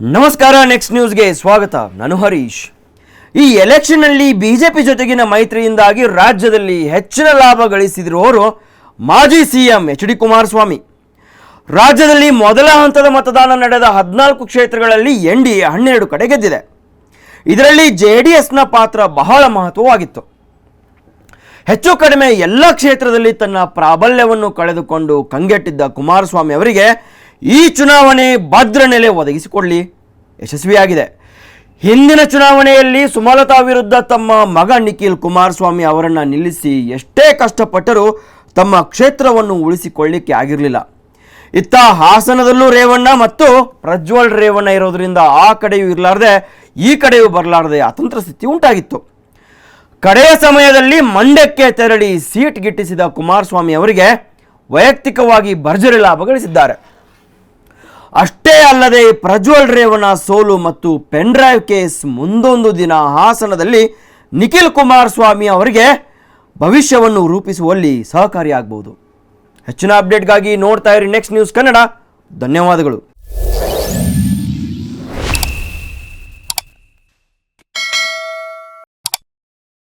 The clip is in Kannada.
ನಮಸ್ಕಾರ ನೆಕ್ಸ್ಟ್ ನ್ಯೂಸ್ಗೆ ಸ್ವಾಗತ. ನಾನು ಹರೀಶ್. ಈ ಎಲೆಕ್ಷನ್ನಲ್ಲಿ ಬಿಜೆಪಿ ಜೊತೆಗಿನ ಮೈತ್ರಿಯಿಂದಾಗಿ ರಾಜ್ಯದಲ್ಲಿ ಹೆಚ್ಚಿನ ಲಾಭ ಗಳಿಸಿದಿರುವವರು ಮಾಜಿ ಸಿಎಂ ಎಚ್ ಡಿ ಕುಮಾರಸ್ವಾಮಿ. ರಾಜ್ಯದಲ್ಲಿ ಮೊದಲ ಹಂತದ ಮತದಾನ ನಡೆದ ಹದಿನಾಲ್ಕು ಕ್ಷೇತ್ರಗಳಲ್ಲಿ ಎನ್ ಡಿ ಎ ಹನ್ನೆರಡು ಕಡೆ ಗೆದ್ದಿದೆ. ಇದರಲ್ಲಿ ಜೆ ಡಿ ಎಸ್ನ ಪಾತ್ರ ಬಹಳ ಮಹತ್ವವಾಗಿತ್ತು. ಹೆಚ್ಚು ಕಡಿಮೆ ಎಲ್ಲ ಕ್ಷೇತ್ರದಲ್ಲಿ ತನ್ನ ಪ್ರಾಬಲ್ಯವನ್ನು ಕಳೆದುಕೊಂಡು ಕಂಗೆಟ್ಟಿದ್ದ ಕುಮಾರಸ್ವಾಮಿ ಅವರಿಗೆ ಈ ಚುನಾವಣೆ ಭದ್ರ ನೆಲೆ ಒದಗಿಸಿಕೊಳ್ಳಿ. ಯಶಸ್ವಿಯಾಗಿದೆ. ಹಿಂದಿನ ಚುನಾವಣೆಯಲ್ಲಿ ಸುಮಲತಾ ವಿರುದ್ಧ ತಮ್ಮ ಮಗ ನಿಖಿಲ್ ಕುಮಾರಸ್ವಾಮಿ ಅವರನ್ನು ನಿಲ್ಲಿಸಿ ಎಷ್ಟೇ ಕಷ್ಟಪಟ್ಟರೂ ತಮ್ಮ ಕ್ಷೇತ್ರವನ್ನು ಉಳಿಸಿಕೊಳ್ಳಿಕ್ಕೆ ಆಗಿರಲಿಲ್ಲ. ಇತ್ತ ಹಾಸನದಲ್ಲೂ ರೇವಣ್ಣ ಮತ್ತು ಪ್ರಜ್ವಲ್ ರೇವಣ್ಣ ಇರೋದರಿಂದ ಆ ಕಡೆಯೂ ಇರಲಾರ್ದೆ, ಈ ಕಡೆಯೂ ಬರಲಾರದೆ ಅತಂತ್ರ ಸ್ಥಿತಿ ಉಂಟಾಗಿತ್ತು. ಕಡೆಯ ಸಮಯದಲ್ಲಿ ಮಂಡ್ಯಕ್ಕೆ ತೆರಳಿ ಸೀಟ್ ಗಿಟ್ಟಿಸಿದ ಕುಮಾರಸ್ವಾಮಿ ಅವರಿಗೆ ವೈಯಕ್ತಿಕವಾಗಿ ಭರ್ಜರಿ ಲಾಭ ಗಳಿಸಿದ್ದಾರೆ. ಅಷ್ಟೇ ಅಲ್ಲದೆ ಪ್ರಜ್ವಲ್ ರೇವಣ ಸೋಲು ಮತ್ತು ಪೆನ್ಡ್ರೈವ್ ಕೇಸ್ ಮುಂದೊಂದು ದಿನ ಹಾಸನದಲ್ಲಿ ನಿಖಿಲ್ ಕುಮಾರಸ್ವಾಮಿ ಅವರಿಗೆ ಭವಿಷ್ಯವನ್ನು ರೂಪಿಸುವಲ್ಲಿ ಸಹಕಾರಿಯಾಗಬಹುದು. ಹೆಚ್ಚಿನ ಅಪ್ಡೇಟ್ಗಾಗಿ ನೋಡ್ತಾ ಇರಿ ನೆಕ್ಸ್ಟ್ ನ್ಯೂಸ್ ಕನ್ನಡ. ಧನ್ಯವಾದಗಳು.